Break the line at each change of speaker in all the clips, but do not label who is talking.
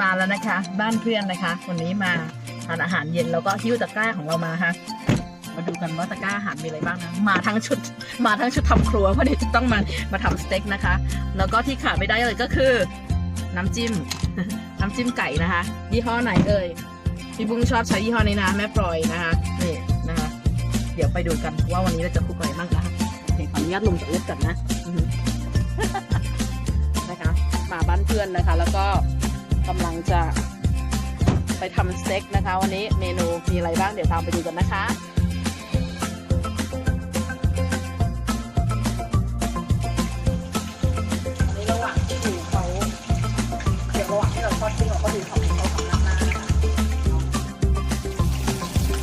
มาแล้วนะคะ บ้านเพื่อนนะคะ วันนี้มาทานอาหารเย็นแล้วก็หิ้วตะกร้าของเรามาค่ะมาดูกันว่าตะกร้าอาหารมีอะไรบ้างนะมาทั้งชุดมาทั้งชุดทำครัวเพราะเดี๋ยวจะต้องมามาทำสเต็กนะคะ แล้วก็ที่ขาดไม่ได้เลยก็คือ น้ำจิ้ม น้ำจิ้มไก่นะคะยี่ห้อไหนเอ่ยพี่บุ้งชอบใช้ยี่ห้อนี้นะแม่ปลอยนะคะนี่นะคะ เดี๋ยวไปดูกันว่าวันนี้เราจะคุกอะไรบ้างนะคะขออนุญาตลงจากรถก่อนนะนะคะมาบ้านเพื่อนนะคะ แล้วก็ กำลังจะไปทำสเต็กนะคะ วันนี้เมนูมีอะไรบ้างเดี๋ยวตามไปดูกันนะคะอันนี้ระหว่างที่ดูเขาเดี๋ยวระหว่างที่เราทอดทิ้งเราก็ดูของเขาทำราดหน้านะคะ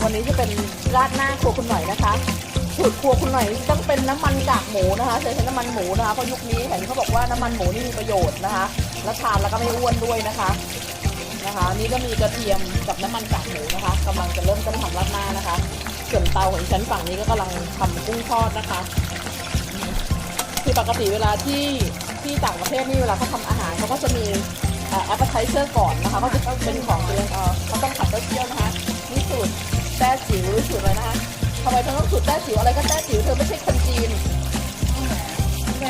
วันนี้จะเป็นราดหน้าครัวคุณหน่อยนะคะสูตรครัวคุณหน่อยต้องเป็นน้ำมันกากหมูนะคะใช้น้ำมันหมูนะคะเพราะยุคนี้เห็นเขาบอกว่าน้ำมันหมูนี่มีประโยชน์นะคะ แล้วทานแล้วก็ไม่อ้วนด้วยนะคะนะคะนี่ก็มีกระเทียมกับน้ำมันกากหมูนะคะกำลังจะเริ่มต้นทำราดหน้านะคะ ส่วนเตาของฉันฝั่งนี้ก็กำลังทำกุ้งทอดนะคะ คือปกติเวลาที่ที่ต่างประเทศนี่เวลาเขาทำอาหารเขาก็จะมีแอปเปอร์ไทเซอร์ก่อนนะคะเขาจะเป็นของเรียงเออเขาต้องผัดเต้าเจี้ยวนะคะนี่สูตรแต้จิ๋วหรือสูตรอะไรนะคะทำไมเธอต้องสูตรแต้จิ๋วอะไรก็แต้จิ๋วเธอไม่ใช่คน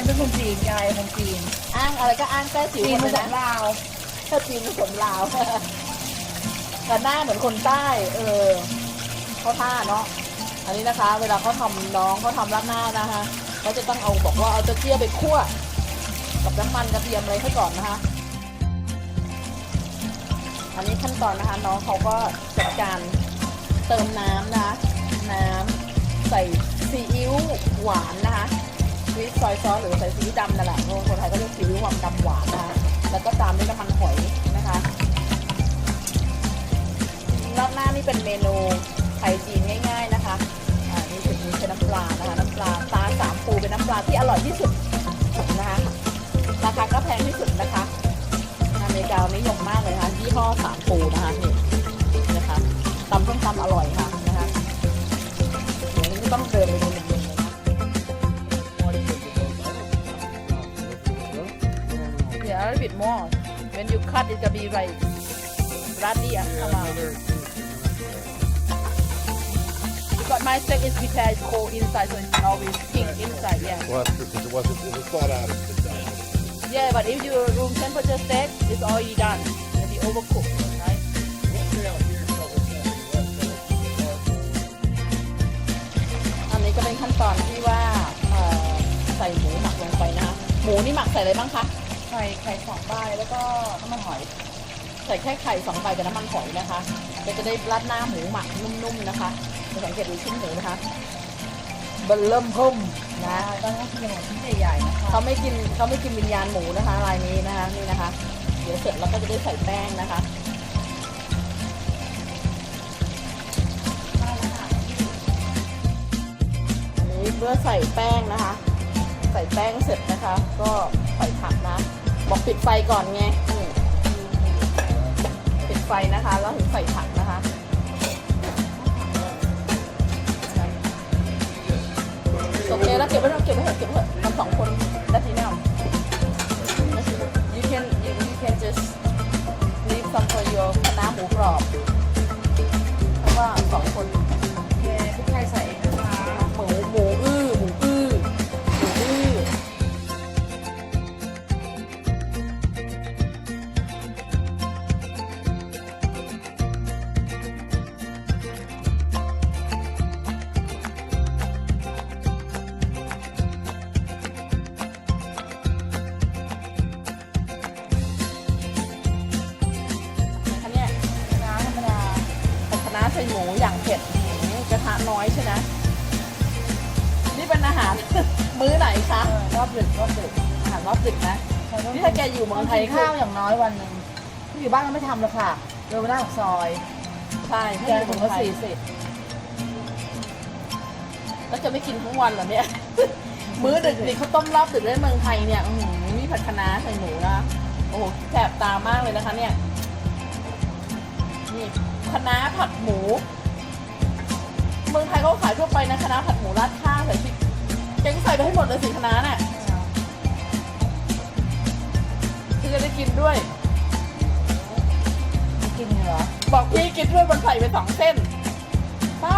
เป็นคนจีนยายคนจีน
อ้างอะไรก็อ้างแต้จิ๋ว
จีน
หม
มา
ด
จาก
เลยนะ
ลาว
เธอจีนผสมลาวแต่หน้าเหมือนคนใต้ เออเขาท่าเนาะอันนี้นะคะ เวลาเขาทำน้องเขาทำราดหน้านะคะเขาจะต้องเอาบอกว่าเอาเต้าเจี้ยวไปคั่วกับน้ำมันกระเทียมอะไรให้ก่อนนะคะ อันนี้ขั้นตอนนะคะ น้องเขาก็จัดการเติมน้ำนะคะน้ำใส่ซีอิ๊วหวานนะคะ ซีอิ๊วซอยซอสหรือใส่ซีอิ๊วดำนั่นแหละคนไทยก็เรียกซีอิ๊วหวานดำหวานนะคะแล้วก็ตามด้วยน้ำมันหอยนะคะราดหน้านี่เป็นเมนูไทยจีนง่าย ๆนะคะอ่านี่ถึงมีใช้น้ำปลานะคะน้ำปลาตาสามปูเป็นน้ำปลาที่อร่อยที่สุดนะคะราคาก็แพงที่สุดนะคะอเมริกานิยมมากเลยนะคะยี่ห้อสามปูนะคะนี่นะคะตำส้มตำอร่อยค่ะนะคะเดี๋ยวนี้ต้องเดินเลย Yeah, a bit more. When you cut, it gonna be like bloody and come out. But my steak is prepared cold inside, so it's always pink inside. Yeah.
Well, that's true, because it wasn't, it was thought out at the time.
Yeah, but if you room temperature steak, it's already done. It'll be overcooked, right?
What's down here, so it's down here, that's-
อันนี้ก็เป็นขั้นตอนที่ว่าเอ่อใส่หมูหมักลงไปนะคะหมูนี่หมักใส่อะไรบ้างคะ
ไข่ไข่สองใบแล้วก็น้ำมันหอย
ใส่แค่ไข่สองใบกับน้ำมันหอยนะคะก็จะได้ราดหน้าหมูหมักนุ่มๆนะคะจะสังเกตดูชิ้นหมูนะคะเบลเริ่มพุ่มนะ
ตอนนี้กินหมูชิ้นใหญ่ๆนะคะ
เขาไม่กินเขาไม่กินวิญญาณหมูนะคะรายนี้นะคะนี่นะคะ เดี๋ยวเสร็จแล้วก็จะได้ใส่แป้งนะคะอันนี้เมื่อใส่แป้งนะคะ ใส่แป้งเสร็จนะคะ ก็ใส่ผักนะ บอกปิดไฟก่อนไงปิดไฟนะคะ แล้วถึงใส่ผักนะคะโอเคแล้วเก็บไว้เถอะเก็บไว้เถอะเก็บไว้เถอะทำสองคน มูอ
ย่า
งเผ็ดอื้อหือกระทะน้อยใช่ไหมนี่เป็นอาหาร มื้อไหนคะ
เออรอบดึกรอบดึก
อาหารรอบดึกนะนี่ถ้าแกอยู่เมืองไทย
กินข้าวอย่างน้อยวันหนึ่งที่อยู่บ้านก็ไม่ทำแล้วค่ะเดินไปหน้าปากซอย
ใช่
แกงถุงละสี่สิบ
แล้วจะไม่กินทั้งวันเหรอเนี่ย มื้อดึกนี่เขาต้มรอบดึกได้เมืองไทยเนี่ยอือหือมีผัดคะน้าใส่หมูนะโอ้โหแสบตามากเลยนะคะเนี่ยนี่ คณะผัดหมู เมืองไทยก็ขายทั่วไปนะคณะผัดหมูราดข้าวใส่ชิคเกงใส่ไปให้หมดเลยสิคณะเน้าน่ยที่จะได้กินด้วย กินเหรอ บอกพี่กินด้วยมันใส่ไปสองเส้นป้า